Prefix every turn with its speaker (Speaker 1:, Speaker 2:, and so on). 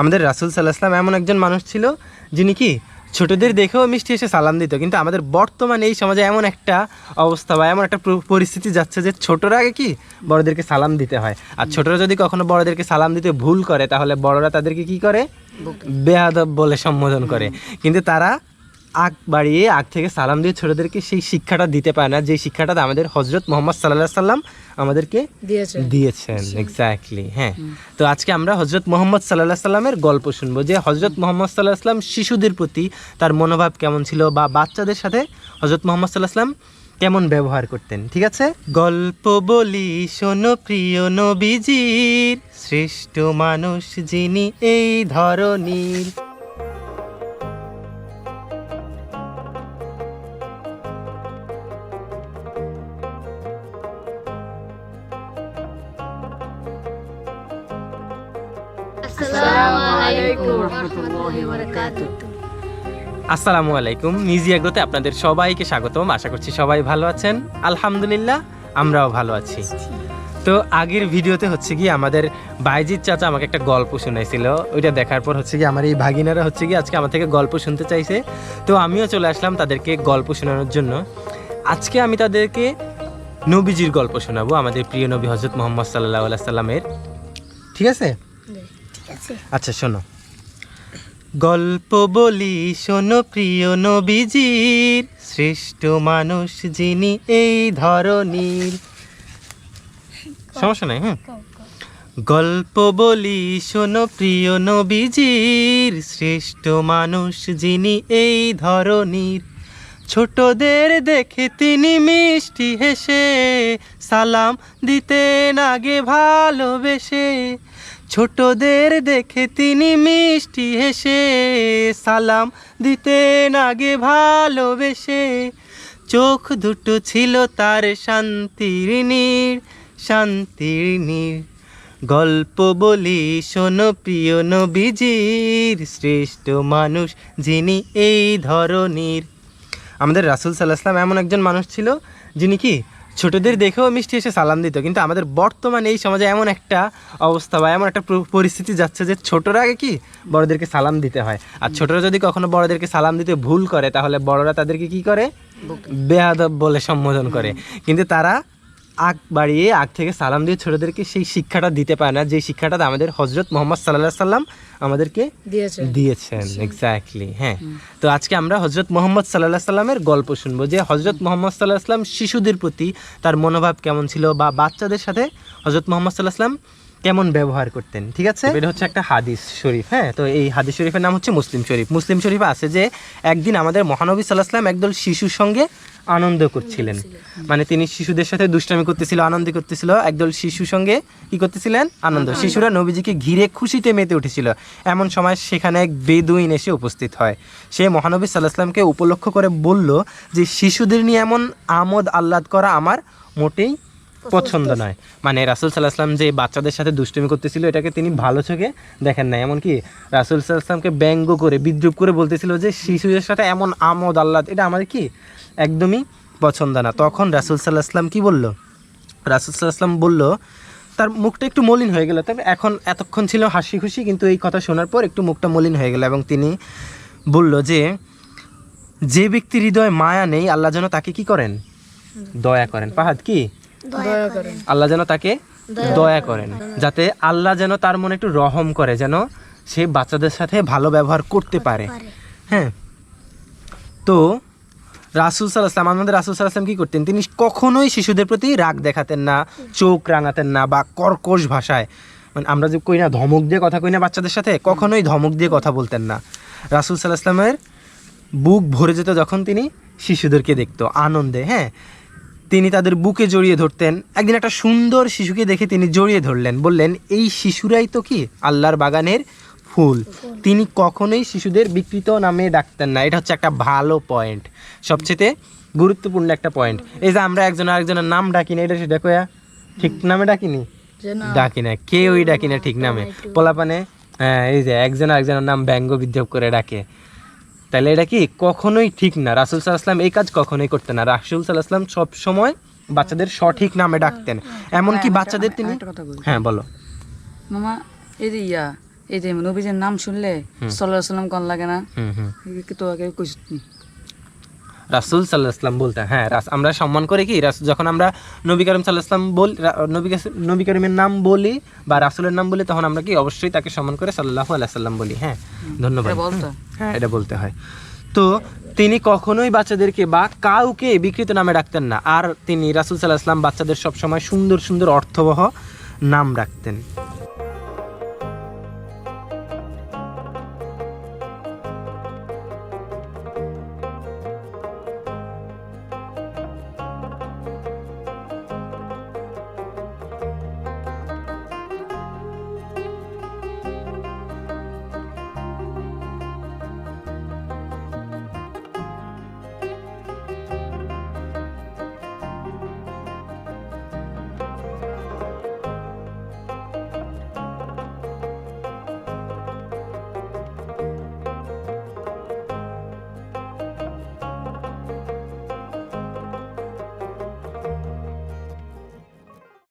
Speaker 1: আমাদের রাসুল সাল্লাহাম এমন একজন মানুষ ছিল যিনি কি ছোটদের দেখেও মিষ্টি এসে সালাম দিত। কিন্তু আমাদের বর্তমানে এই সমাজে এমন একটা অবস্থা বা এমন একটা পরিস্থিতি যাচ্ছে যে ছোটরা আগে কি বড়দেরকে সালাম দিতে হয়। আর ছোটরা যদি কখনো বড়দেরকে সালাম দিতে ভুল করে তাহলে বড়রা তাদেরকে কি করে? বেয়াদব বলে সম্বোধন করে। কিন্তু তারা আগ বাড়িয়ে আগ থেকে সালাম দিয়ে ছোটদেরকে সেই শিক্ষাটা দিতে পারে না যে শিক্ষাটা আমাদের হজরত মোহাম্মদ সাল্লাহ সাল্লাম আমাদেরকে
Speaker 2: দিয়েছে
Speaker 1: দিয়েছেন এক্স্যাক্টলি হ্যাঁ। তো আজকে আমরা হজরত মোহাম্মদ সাল্লাহ সাল্লামের গল্প শুনব যে হজরত মোহাম্মদ সাল্লাহ সাল্লাম শিশুদের প্রতি তার মনোভাব কেমন ছিল বা বাচ্চাদের সাথে হজরত মোহাম্মদ সাল্লাহ সাল্লাম কেমন ব্যবহার করতেন ঠিক আছে? গল্প বলি শোনো প্রিয় নবীজির শ্রেষ্ঠ মানুষ যিনি এই ধরনীর
Speaker 3: আসসালামু আলাইকুম
Speaker 1: মিজি এগ্রোতে আপনাদের সবাইকে স্বাগতম। আশা করছি সবাই ভালো আছেন। আলহামদুলিল্লাহ আমরাও ভালো আছি। তো আগের ভিডিওতে হচ্ছে কি আমাদের বাইজিৎ চাচা আমাকে একটা গল্প শোনাইছিল। ওইটা দেখার পর হচ্ছে কি আমার এই ভাগিনারা হচ্ছে কি আজকে আমার থেকে গল্প শুনতে চাইছে। তো আমিও চলে আসলাম তাদেরকে গল্প শোনানোর জন্য। আজকে আমি তাদেরকে নবীজির গল্প শোনাবো আমাদের প্রিয় নবী হজরত মোহাম্মদ সাল্লাহ সাল্লামের। ঠিক আছে? আচ্ছা শোনো। গল্প বলি শোনো প্রিয় নবীজির। শ্রেষ্ঠ মানুষ যিনি এই ধরনীর সমস্যা নাই হ্যাঁ? গল্প বলি শোনো প্রিয় নবীজির। শ্রেষ্ঠ মানুষ যিনি এই ধরনীর ছোটদের দেখে তিনি মিষ্টি হেসে সালাম দিতেন আগে ভালোবেসে। ছোটদের দেখে তিনি মিষ্টি হেসে, সালাম দিতেন আগে ভালোবেসে। চোখ দুটো ছিল তার শান্তির নীড় শান্তির নীড়। গল্প বলি, শোনো প্রিয় নবীজির, শ্রেষ্ঠ মানুষ যিনি এই ধরনীর আমাদের রাসুল সাল্লাহাম এমন একজন মানুষ ছিল, যিনি কি ছোটদের দেখেও মিষ্টি এসে সালাম দিত কিন্তু আমাদের বর্তমানে এই সমাজে এমন একটা অবস্থা বা এমন একটা পরিস্থিতি যাচ্ছে যে ছোটরা আগে কি বড়দেরকে সালাম দিতে হয়। আর ছোটরা যদি কখনো বড়দেরকে সালাম দিতে ভুল করে তাহলে বড়রা তাদেরকে কি করে? বেহাদব বলে সম্বোধন করে। কিন্তু তারা আগ বাড়িয়ে আগ থেকে সালাম দিয়ে ছোটদেরকে সেই শিক্ষাটা দিতে পারে না যে শিক্ষাটা আমাদের হজরত মোহাম্মদ সাল্লাহ সাল্লাম আমাদেরকে দিয়েছেন। এক্স্যাক্টলি হ্যাঁ। তো আজকে আমরা হজরত মোহাম্মদ সাল্লাহ সাল্লামের গল্প শুনব যে হজরত মোহাম্মদ সাল্লাহ সাল্লাম শিশুদের প্রতি তার মনোভাব কেমন ছিল বা বাচ্চাদের সাথে হজরত মোহাম্মদ সাল্লাহ সাল্লাম কেমন ব্যবহার করতেন ঠিক আছে? এটা হচ্ছে একটা হাদিস শরীফ হ্যাঁ? তো এই হাদিস শরীফের নাম হচ্ছে মুসলিম শরীফ। মুসলিম শরীফে আছে যে একদিন আমাদের মহানবী সাল্লাহ সাল্লাম একদল শিশুর সঙ্গে আনন্দ করছিলেন। মানে তিনি শিশুদের সাথে দুষ্টামি করতেছিল আনন্দ করতেছিল একদল শিশু সঙ্গে কি করতেছিলেন? আনন্দ। শিশুরা নবীজিকে ঘিরে খুশিতে মেতে উঠেছিল। এমন সময় সেখানে এক বেদুইন এসে উপস্থিত হয়। সে মহানবী সাল্লাহামকে উপলক্ষ করে বলল যে শিশুদের নিয়ে এমন আমোদ আহ্লাদ করা আমার মোটেই পছন্দ নয়। মানে রাসুল সাল্লাহাম যে বাচ্চাদের সাথে দুষ্টুমি করতেছিল এটাকে তিনি ভালো চোখে দেখেন না এমনকি রাসুল সাল্লাহামকে ব্যঙ্গ করে বিদ্রুপ করে বলতেছিল যে শিশুদের সাথে এমন আমোদ আহ্লাদ এটা আমাদের কি? একদমই পছন্দ না। তখন রাসুল সাল্লাহ আসলাম কি বলল? রাসুল সাল্লাহ আসলাম বলল তার মুখটা একটু মলিন হয়ে গেল। তবে এখন এতক্ষণ ছিল হাসি খুশি কিন্তু এই কথা শোনার পর একটু মুখটা মলিন হয়ে গেল এবং তিনি বলল যে যে ব্যক্তির হৃদয়ে মায়া নেই আল্লাহ যেন তাকে কি করেন? দয়া করেন। পাহাদ কি? আল্লাহ যেন তাকে দয়া করেন। যাতে আল্লাহ যেন তার মনে একটু রহম করে যেন সে বাচ্চাদের সাথে ভালো ব্যবহার করতে পারে। হ্যাঁ। তো রাসুল সাল্লাহাম আমাদের রাসুল সাল্লাহাম কি করতেন? তিনি কখনোই শিশুদের প্রতি রাগ দেখাতেন না চোখ রাঙাতেন না বা কর্কশ ভাষায়। মানে আমরা যে কই না ধমক দিয়ে কথা কই না বাচ্চাদের সাথে কখনোই ধমক দিয়ে কথা বলতেন না। রাসুল সাল্লাহামের বুক ভরে যেত যখন তিনি শিশুদেরকে দেখতো আনন্দে হ্যাঁ। তিনি তাদের বুকে জড়িয়ে ধরতেন। একদিন একটা সুন্দর শিশুকে দেখে তিনি জড়িয়ে ধরলেন। বললেন এই শিশুরাই তো কি? আল্লাহর বাগানের ফুল। তিনি কখনোই শিশুদের বিকৃত নামে ডাকতেন না। এটা হচ্ছে একটা ভালো পয়েন্ট। সবচেয়ে গুরুত্বপূর্ণ একটা পয়েন্ট। এই যে আমরা একজন আরেকজনের নাম ডাকি না এটা সেটা কয়া? ঠিক নামে ডাকিনি? ডাকি না। কেউই ডাকি না ঠিক নামে। পোলাপানে হ্যাঁ এই যে একজন আরেকজনের নাম ব্যঙ্গ বিদ্রোপ করে ডাকে। তাহলে এটা কি কখনোই ঠিক না? রাসুল সাল্লাহাম এই কাজ কখনোই করতেন না। রাসুল সাল্লাহাম সব সময় বাচ্চাদের সঠিক নামে ডাকতেন। এমনকি বাচ্চাদের তিনি হ্যাঁ বলো।
Speaker 4: মামা এই যে ইয়া
Speaker 2: এই যে নবীজের নাম শুনলে সাল্লাহ সাল্লাম কন লাগে না? তো আগে
Speaker 1: রাসুল সাল্লাহ আসলাম বলতে হ্যাঁ রাস- আমরা সম্মান করি কি? যখন আমরা নবী করিম সাল্লাহ বল নবী নবী করিমের নাম বলি বা রাসুলের নাম বলি তখন আমরা কি অবশ্যই তাকে সম্মান করে সাল্লাহ আল্লাহ সাল্লাম বলি হ্যাঁ ধন্যবাদ। হয়। এটা বলতে হয়। তো তিনি কখনোই বাচ্চাদেরকে বা কাউকে বিকৃত নামে ডাকতেন না। আর তিনি রাসুল সাল্লাহ আসলাম বাচ্চাদের সবসময় সুন্দর সুন্দর অর্থবহ নাম রাখতেন।